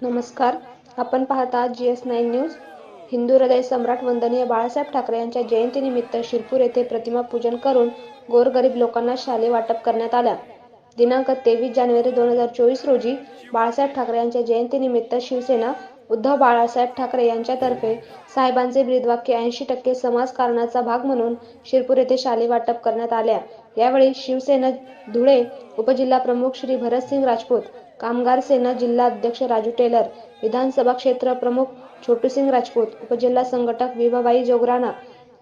नमस्कार. आपण पाहता G S nine news Hindu हृदय सम्राट वंदनीय बाळासाहेब ठाकरे यांच्या जयंतीनिमित्त शिरपूर येथे प्रतिमा पूजन करून गोरगरीब लोकांना शाले वाटप करण्यात आल्या दिनांक तेवीस जानेवारी दोन हजार चोवीस रोजी बाळासाहेब ठाकरे यांच्या जयंतीनिमित्त शिवसेना उद्धव बाळासाहेब ठाकरे यांच्यातर्फे साहेबांचे ब्रीदवाक्य ऐंशी टक्के समाजकारणाचा भाग म्हणून शिरपूर येथे शाले वाटप करण्यात आल्या. यावेळी शिवसेना धुळे उपजिल्हा प्रमुख श्री भरतसिंग राजपूत कामगार सेना जिल्हा अध्यक्ष राजू टेलर विधानसभा क्षेत्र प्रमुख छोटूसिंग राजपूत उपजिल्हा संघटक विभाबाई जोगराणा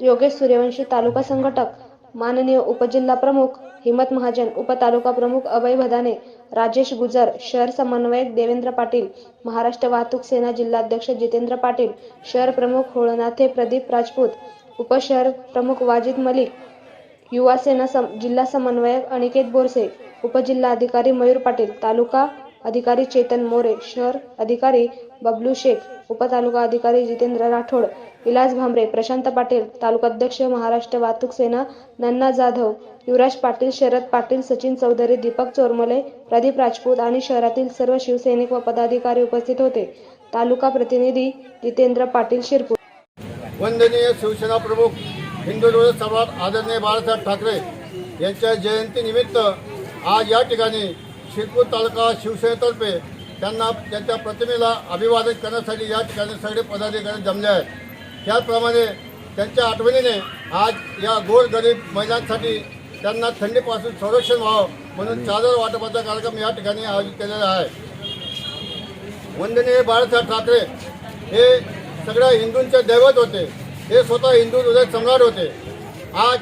योगेश सूर्यवंशी तालुका संघटक माननीय उपजिल्हा प्रमुख हिमत महाजन उपतालुका प्रमुख अभय भदाने राजेश गुजर शहर समन्वयक देवेंद्र पाटील महाराष्ट्र वाहतूक सेना जिल्हाध्यक्ष जितेंद्र पाटील शहर प्रमुख होळनाथे प्रदीप राजपूत उपशहर प्रमुख वाजिद मलिक युवा सेना सम जिल्हा समन्वयक अनिकेत बोरसे उपजिल्हाधिकारी मयूर पाटील तालुका अधिकारी चेतन मोरे शहर अधिकारी बबलू शेख उपतालुका अधिकारी जितेंद्र राठोड विलास भांबरे प्रशांत पाटील तालुकाध्यक्ष महाराष्ट्र वाहतूक सेना नन्ना जाधव युवराज पाटील शरद पाटील सचिन चौधरी दीपक चोरमले प्रदीप राजपूत आणि शहरातील सर्व शिवसैनिक व पदाधिकारी उपस्थित होते. तालुका प्रतिनिधी जितेंद्र पाटील शिरपूर. वंदनीय शिवसेना प्रमुख हिंदू सर्वात आदरणीय बाळासाहेब ठाकरे यांच्या जयंतीनिमित्त आज या ठिकाणी शिरपूर तालुका शिवसेनेतर्फे त्यांना त्यांच्या प्रतिमेला अभिवादन करण्यासाठी या ठिकाणी सगळे पदाधिकारी जमले आहेत. त्याचप्रमाणे त्यांच्या आठवणीने आज या गोरगरीब महिलांसाठी त्यांना थंडीपासून संरक्षण व्हावं म्हणून चादर वाटपाचा कार्यक्रम या ठिकाणी आयोजित केलेला आहे. वंदनीय बाळासाहेब ठाकरे हे सगळ्या हिंदूंचे दैवत होते. हे स्वतः हिंदू हृदय सम्राट होते. आज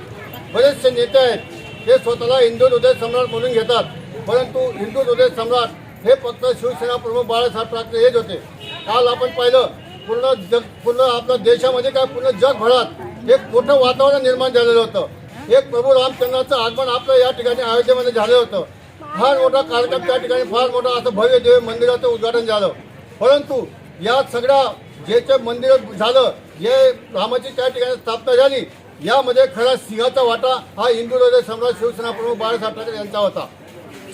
बरेचसे नेते आहेत. हे स्वतःला हिंदू हृदय सम्राट म्हणून घेतात. परंतु हिंदू हृदय सम्राट हे फक्त शिवसेना प्रमुख बाळासाहेब ठाकरे हेच होते. काल आपण पाहिलं पूर्ण जग पूर्ण आपल्या देशामध्ये काय पूर्ण जगभरात एक मोठं वातावरण निर्माण झालेलं होतं. एक प्रभू रामचंद्राचं आगमन आपलं या ठिकाणी अयोध्येमध्ये झालं होतं. फार मोठा कार्यक्रम त्या ठिकाणी फार मोठा असं भव्य देव मंदिराचं उद्घाटन झालं. परंतु या सगळ्या जे जे मंदिर झालं जे रामाची त्या ठिकाणी स्थापना झाली. यामध्ये खरा सिंहाचा वाटा हा हिंदू हृदय सम्राट शिवसेना प्रमुख बाळासाहेब ठाकरे यांचा होता.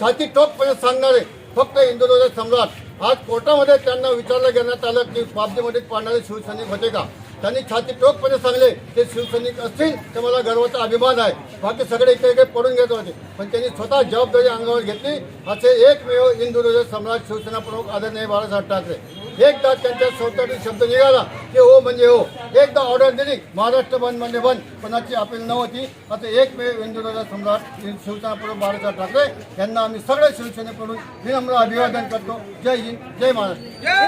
छाती टोकपणे सांगणारे फक्त हिंदू सम्राट. आज कोर्टामध्ये त्यांना विचारलं घेण्यात आलं की बाबजीमध्ये पाडणारे शिवसैनिक होते का? त्यांनी छाती टोकपणे सांगले ते शिवसैनिक असतील तर मला गर्वाचा अभिमान आहे. बाकी सगळे इकडे इकडे पडून घेत होते. पण त्यांनी स्वतः जबाबदारी अंगावर घेतली. असे एकमेव हिंदू सम्राट शिवसेना प्रमुख आदरणीय बाळासाहेब ठाकरे. एकदा त्यांच्या स्वतःचे शब्द निघाला की हो म्हणजे हो. एकदा ऑर्डर दिली महाराष्ट्र बंद म्हणजे बंद. कोणाची अपील नव्हती. आता एक हिंदू हृदय सम्राट शिवसेनाकडून बाळासाहेब ठाकरे यांना आम्ही सगळ्या शिवसेनेकडून विनम्र अभिवादन करतो. जय हिंद जय महाराष्ट्र.